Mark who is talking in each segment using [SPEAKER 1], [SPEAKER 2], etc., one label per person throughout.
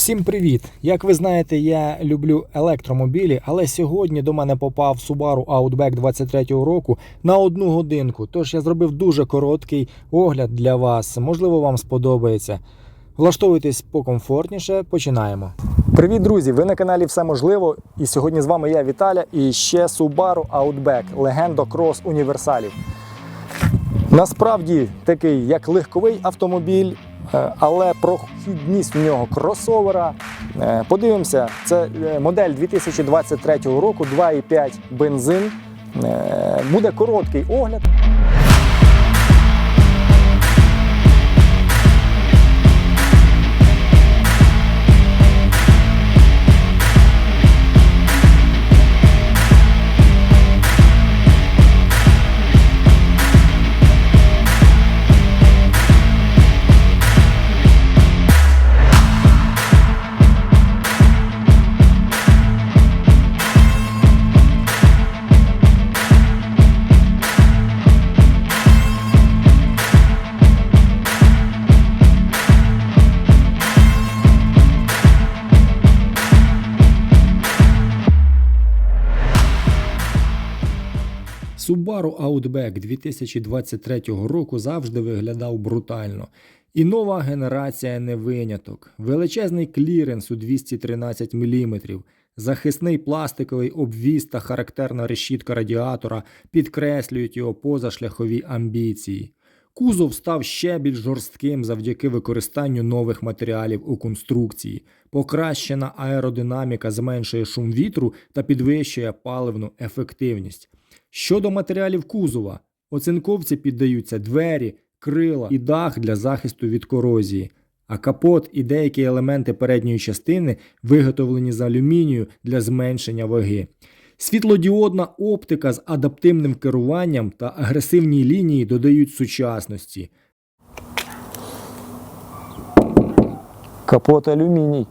[SPEAKER 1] Всім привіт! Як ви знаєте, я люблю електромобілі, але сьогодні до мене попав Subaru Outback 23-го року на одну годинку. Тож я зробив дуже короткий огляд для вас. Можливо, вам сподобається. Влаштовуйтесь покомфортніше, починаємо. Привіт, друзі! Ви на каналі Все можливо. І сьогодні з вами я Віталя і ще Subaru Outback, легенда крос універсалів. Насправді такий як легковий автомобіль, але прохідність в нього кросовера. Е, Подивимося, це е, модель 2023 року, 2,5 бензин. Е, Буде короткий огляд. Subaru Outback 2023 року завжди виглядав брутально. І нова генерація не виняток. Величезний кліренс у 213 мм, захисний пластиковий обвіз та характерна решітка радіатора підкреслюють його позашляхові амбіції. Кузов став ще більш жорстким завдяки використанню нових матеріалів у конструкції. Покращена аеродинаміка зменшує шум вітру та підвищує паливну ефективність. Щодо матеріалів кузова, оцинковці піддаються двері, крила і дах для захисту від корозії, а капот і деякі елементи передньої частини виготовлені з алюмінію для зменшення ваги. Світлодіодна оптика з адаптивним керуванням та агресивні лінії додають сучасності. Капот алюміній.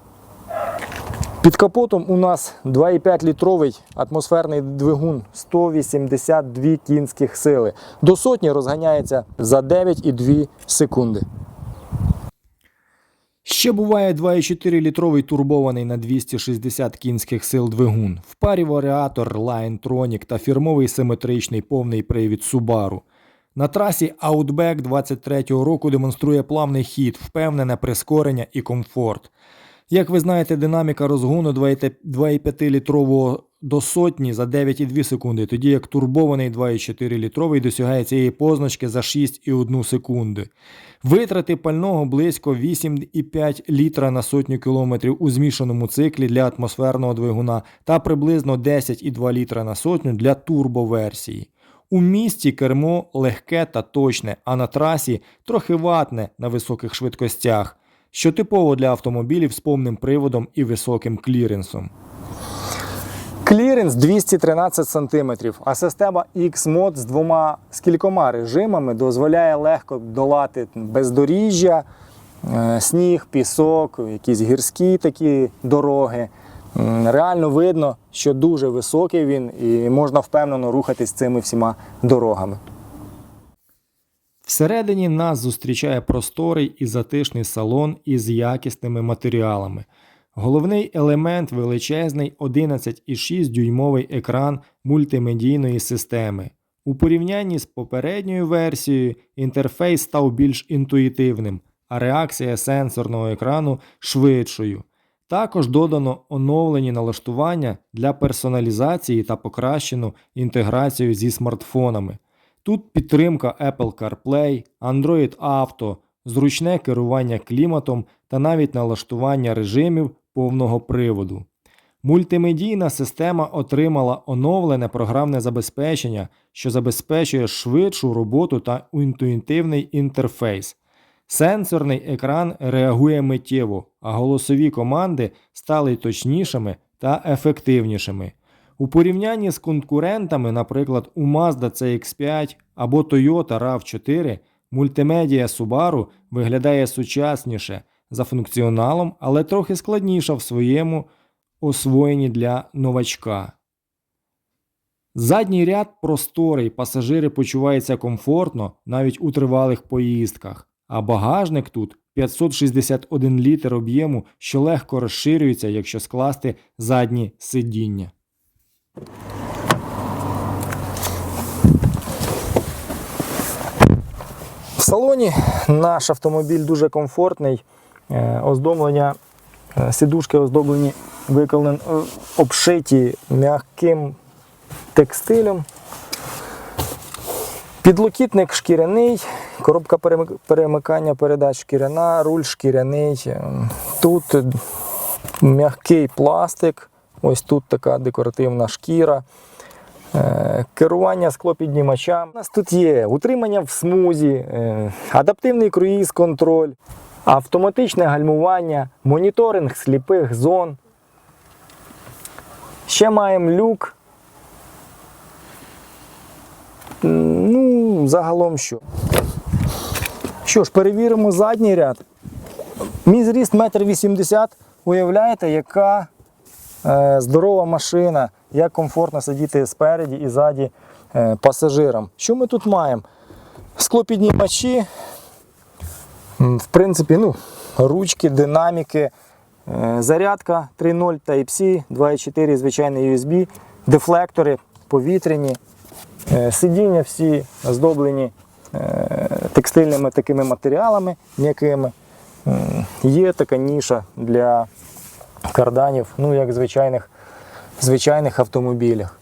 [SPEAKER 1] Під капотом у нас 2,5 літровий атмосферний двигун 182 кінських сили. До сотні розганяється за 9,2 секунди. Ще буває 2,4 літровий турбований на 260 кінських сил двигун. В парі варіатор Line Tronic та фірмовий симетричний повний привід Subaru. На трасі Outback 23-го року демонструє плавний хід, впевнене прискорення і комфорт. Як ви знаєте, динаміка розгону 2,5-літрового до сотні за 9,2 секунди, тоді як турбований 2,4-літровий досягає цієї позначки за 6,1 секунди. Витрати пального близько 8,5 літра на сотню кілометрів у змішаному циклі для атмосферного двигуна та приблизно 10,2 літра на сотню для турбоверсії. У місті кермо легке та точне, а на трасі трохи ватне на високих швидкостях що типово для автомобілів з повним приводом і високим кліренсом. Кліренс 213 см, а система X-Mod з двома з кількома режимами дозволяє легко долати бездоріжжя, е, сніг, пісок, якісь гірські такі дороги. Реально видно, що дуже високий він і можна впевнено рухатись цими всіма дорогами. Всередині нас зустрічає просторий і затишний салон із якісними матеріалами. Головний елемент величезний 11,6 дюймовий екран мультимедійної системи. У порівнянні з попередньою версією інтерфейс став більш інтуїтивним, а реакція сенсорного екрану швидшою. Також додано оновлені налаштування для персоналізації та покращену інтеграцію зі смартфонами. Тут підтримка Apple CarPlay, Android Auto, зручне керування кліматом та навіть налаштування режимів повного приводу. Мультимедійна система отримала оновлене програмне забезпечення, що забезпечує швидшу роботу та інтуїтивний інтерфейс. Сенсорний екран реагує миттєво, а голосові команди стали точнішими та ефективнішими. У порівнянні з конкурентами, наприклад, у Mazda CX5 або Toyota RAV4, мультимедія Subaru виглядає сучасніше за функціоналом, але трохи складніша в своєму освоєнні для новачка. Задній ряд просторий, пасажири почуваються комфортно навіть у тривалих поїздках, а багажник тут 561 літр об'єму, що легко розширюється, якщо скласти задні сидіння. В салоні наш автомобіль дуже комфортний. Е, Оздоблення, е, сидушки оздоблені, виконані, е, обшиті м'яким текстилем. Підлокітник шкіряний, коробка перемикання передач шкіряна, руль шкіряний. Тут м'який пластик, ось тут така декоративна шкіра. Е, Керування склопіднімачем. У нас тут є утримання в смузі, е, адаптивний круїз-контроль, автоматичне гальмування, моніторинг сліпих зон. Ще маємо люк. Ну, загалом що? Що ж, перевіримо задній ряд. Мій зріст 1,80 м. Уявляєте, яка здорова машина, як комфортно сидіти спереді і ззаді е, пасажирам. Що ми тут маємо? Склопіднімачі, в принципі, ну, ручки, динаміки, е, зарядка 3.0 Type-C, 2.4 звичайний USB, дефлектори повітряні, е, сидіння всі оздоблені е, текстильними такими матеріалами м'якими. Є така ніша для карданів, ну як в звичайних, звичайних автомобілях.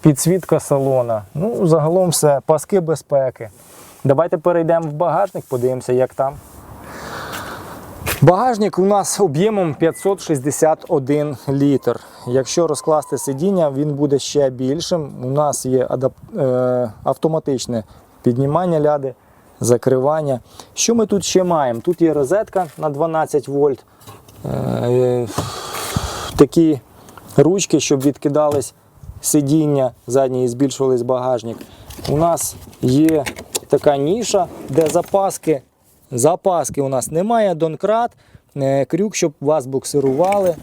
[SPEAKER 1] Підсвітка салона. Ну, загалом все, паски безпеки. Давайте перейдемо в багажник, подивимося, як там. Багажник у нас об'ємом 561 літр. Якщо розкласти сидіння, він буде ще більшим. У нас є е... автоматичне піднімання ляди, закривання. Що ми тут ще маємо? Тут є розетка на 12 вольт. Е, такі ручки, щоб відкидались сидіння задні і збільшувались багажник. У нас є така ніша, де запаски. Запаски у нас немає, донкрат, е, крюк, щоб вас буксирували.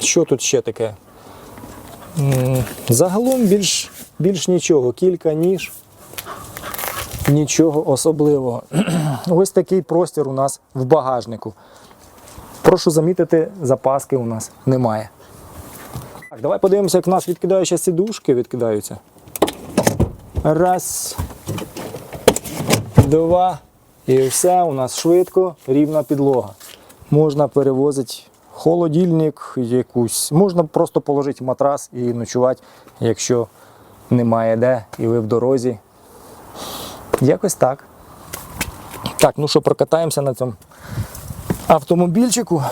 [SPEAKER 1] Що тут ще таке? Загалом більш, більш нічого, кілька ніж. Нічого особливого. Ось такий простір у нас в багажнику. Прошу замітити, запаски у нас немає. Так, давай подивимося, як у нас відкидаються сидушки відкидаються. Раз, два. І все, у нас швидко, рівна підлога. Можна перевозити холодильник, якусь. Можна просто положити матрас і ночувати, якщо немає де, і ви в дорозі. Якось так. Так, ну що, прокатаємося на цьому автомобільчику.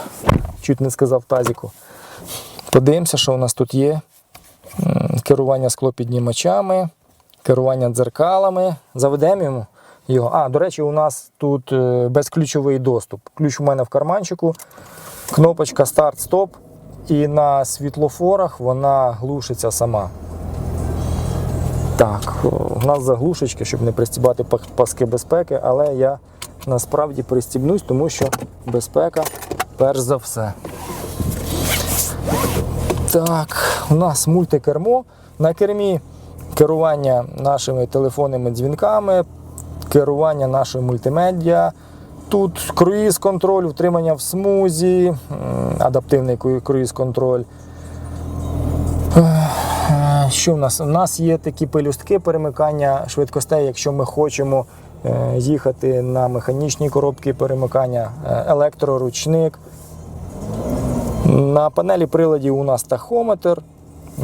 [SPEAKER 1] Чуть не сказав тазіку. Подивимося, що у нас тут є. Керування склопіднімачами, керування дзеркалами. Заведемо йому його. А, до речі, у нас тут е, безключовий доступ. Ключ у мене в карманчику, кнопочка старт-стоп. І на світлофорах вона глушиться сама. Так, у нас заглушечки, щоб не пристібати паски безпеки, але я насправді пристібнусь, тому що безпека перш за все. Так, у нас мультикермо. На кермі керування нашими телефонними дзвінками, керування нашою мультимедіа. Тут круїз-контроль, утримання в смузі, адаптивний круїз-контроль. Е, Що в нас? У нас є такі пелюстки перемикання швидкостей, якщо ми хочемо їхати на механічній коробці перемикання, е, електроручник. На панелі приладів у нас тахометр.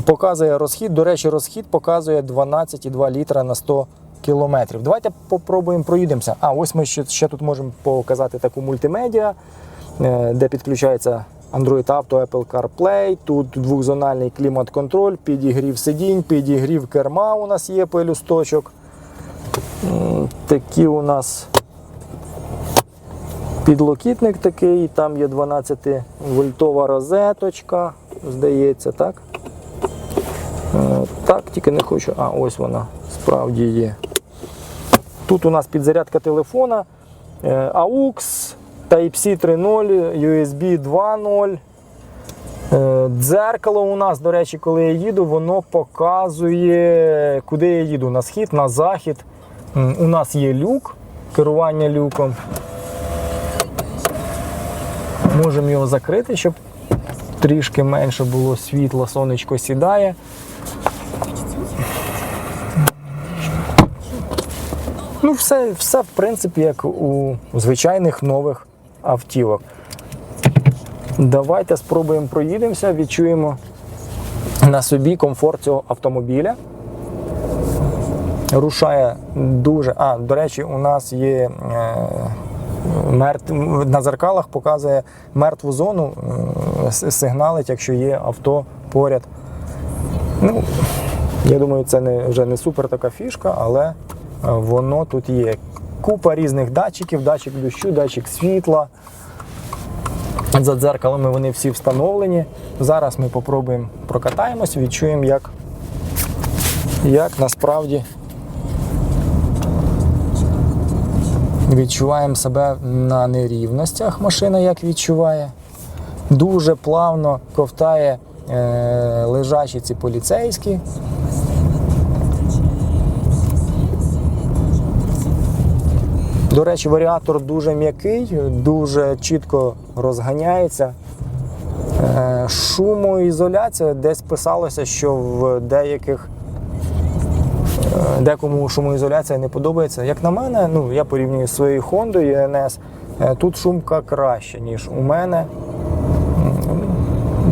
[SPEAKER 1] Показує розхід. До речі, розхід показує 12,2 літра на 100 кілометрів. Давайте попробуємо проїдемося. А, ось ми ще, ще тут можемо показати таку мультимедіа, е, де підключається Android Auto, Apple CarPlay. Тут двохзональний клімат-контроль, підігрів сидінь, підігрів керма у нас є пелюсточок. Такі у нас підлокітник такий, там є 12 вольтова розеточка, здається, так? Е, Так, тільки не хочу. А, ось вона справді є. Тут у нас підзарядка телефона, е, AUX, Type-C 3.0, USB 2.0. Е, Дзеркало у нас, до речі, коли я їду, воно показує, куди я їду. На схід, на захід. У нас є люк. керування люком. Можемо його закрити, щоб трішки менше було світла, сонечко сідає. Ну, все, все в принципі, як у звичайних нових автівок. Давайте спробуємо проїдемося, відчуємо на собі комфорт цього автомобіля. Рушає дуже. А, до речі, у нас є е, мертв... на зеркалах показує мертву зону, е, сигналить, якщо є авто поряд. Ну, я думаю, це не, вже не супер така фішка, але е, воно тут є. Купа різних датчиків, датчик дощу, датчик світла. За дзеркалами вони всі встановлені. Зараз ми попробуємо прокатаємось, відчуємо, як, як насправді відчуваємо себе на нерівностях. Машина як відчуває. Дуже плавно ковтає е, лежачі ці поліцейські. До речі, варіатор дуже м'який, дуже чітко розганяється. Е, Шумоізоляція десь писалося, що в деяких декому шумоізоляція не подобається. Як на мене, ну я порівнюю зі своєю Honda ENS, е, тут шумка краще, ніж у мене.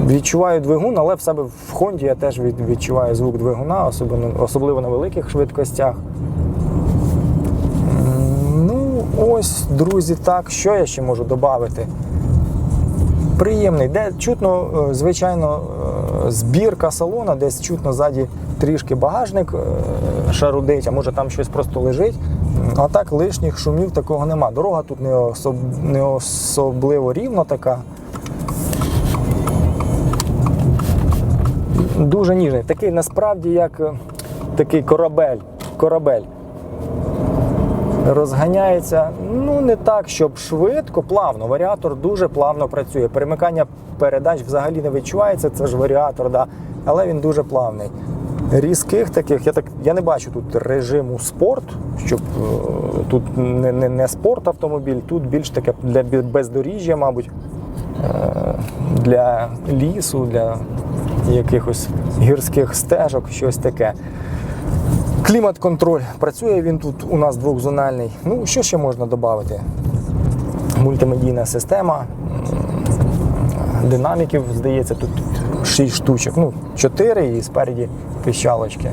[SPEAKER 1] Відчуваю двигун, але в себе в Honda я теж відчуваю звук двигуна, особливо, особливо на великих швидкостях. Ну, ось, друзі, так, що я ще можу додати? Приємний, де чутно, е, звичайно, е, збірка салона, десь чутно ззаді трішки багажник е, шарудить, а може там щось просто лежить. А так лишніх шумів такого нема. Дорога тут не, особ... не особливо рівна така. Дуже ніжний. Такий насправді як такий корабель. корабель розганяється ну не так, щоб швидко, плавно. Варіатор дуже плавно працює. Перемикання передач взагалі не відчувається, це ж варіатор, да, але він дуже плавний. Різких таких, я так я не бачу тут режиму спорт, щоб е, тут не, не, не спорт автомобіль, тут більш таке для бездоріжжя, мабуть, е, для лісу, для якихось гірських стежок, щось таке. Клімат-контроль. Працює він тут у нас двохзональний. Ну, що ще можна додати? Мультимедійна система. Динаміків, здається, тут 6 штучок. Ну, 4 і спереді піщалочки.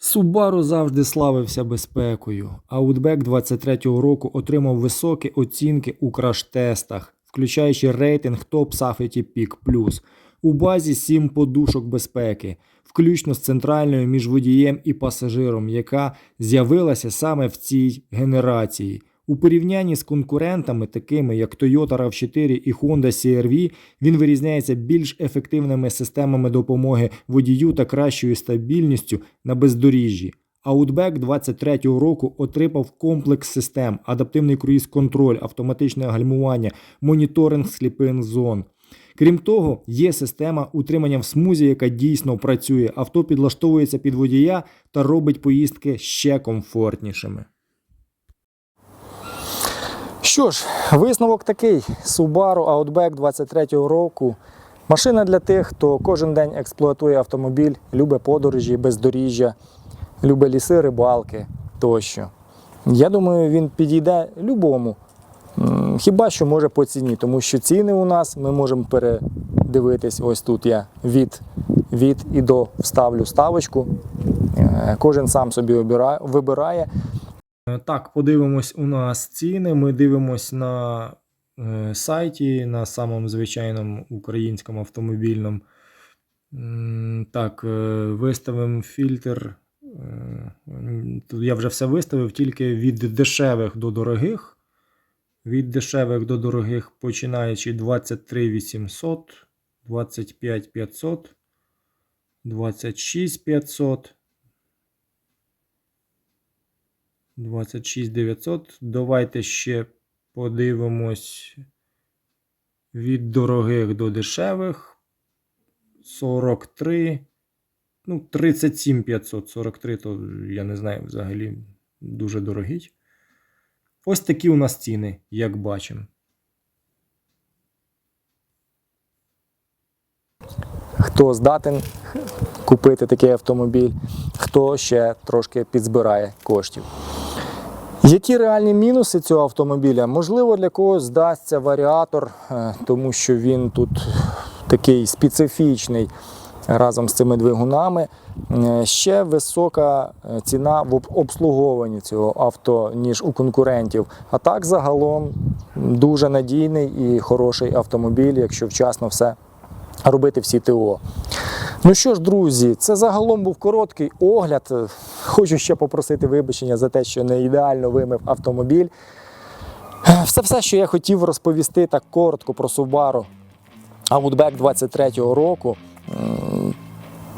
[SPEAKER 1] Subaru завжди славився безпекою. Outback 23-го року отримав високі оцінки у краш-тестах, включаючи рейтинг Top Safety Peak. У базі 7 подушок безпеки, включно з центральною між водієм і пасажиром, яка з'явилася саме в цій генерації. У порівнянні з конкурентами, такими як Toyota RAV4 і Honda CR-V, він вирізняється більш ефективними системами допомоги водію та кращою стабільністю на бездоріжжі. Outback 23-го року отримав комплекс систем, адаптивний круїз-контроль, автоматичне гальмування, моніторинг сліпих зон. Крім того, є система утримання в смузі, яка дійсно працює. Авто підлаштовується під водія та робить поїздки ще комфортнішими. Що ж, висновок такий: Subaru Outback 23-го року. Машина для тих, хто кожен день експлуатує автомобіль, любить подорожі, бездоріжжя, любить ліси, рибалки тощо. Я думаю, він підійде любому. М, Хіба що може по ціні, тому що ціни у нас ми можемо передивитись. Ось тут я від, від і до вставлю ставочку. Е, Кожен сам собі вибирає. Е, Так, подивимось у нас ціни. Ми дивимось на е, сайті, на самому звичайному українському автомобільному. Так, е, виставимо фільтр. Е, я вже все виставив, тільки від дешевих до дорогих. Від дешевих до дорогих, починаючи 23 800, 25 500, 26 500, 26 900. Давайте ще подивимось від дорогих до дешевих. 43. Ну, 37 500, 43, то я не знаю взагалі. дуже дорогий. Ось такі у нас ціни, як бачимо.
[SPEAKER 2] Хто здатен купити такий автомобіль, хто ще трошки підзбирає коштів. Які реальні мінуси цього автомобіля? Можливо, для когось здасться варіатор, е, тому що він тут такий специфічний разом з цими двигунами. Е, Ще висока е, ціна в обслуговуванні цього авто, ніж у конкурентів. А так загалом дуже надійний і хороший автомобіль, якщо вчасно все робити всі ТО. Ну що ж, друзі, це загалом був короткий огляд. Хочу ще попросити вибачення за те, що не ідеально вимив автомобіль. Все, все, що я хотів розповісти так коротко про Subaru Outback 23-го року.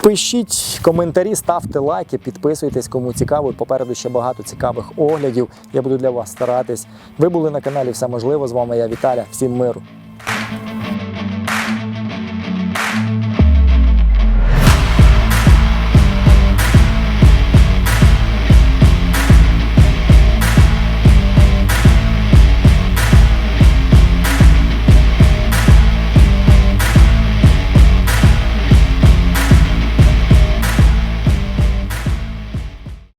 [SPEAKER 2] Пишіть коментарі, ставте лайки, підписуйтесь, кому цікаво. Попереду ще багато цікавих оглядів. Я буду для вас старатись. Ви були на каналі Все можливо. З вами я Віталя. Всім миру.